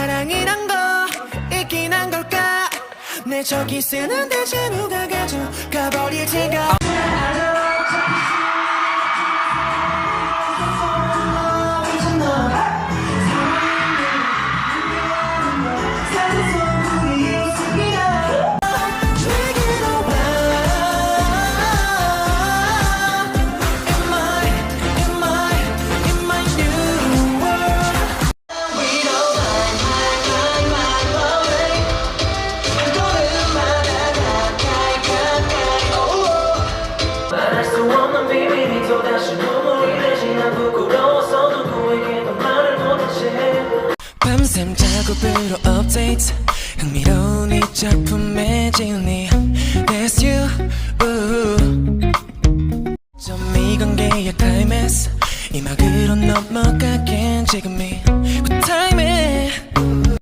사랑이란 거 있긴 한 걸까? 내 저기 쓰는 대체 누가 가져 밤샘 작업으로 업데이트 흥미로운 이 작품의 진리 That's you. 좀이 관계의 클라이맥스 이 막으로 넘어가긴 지금이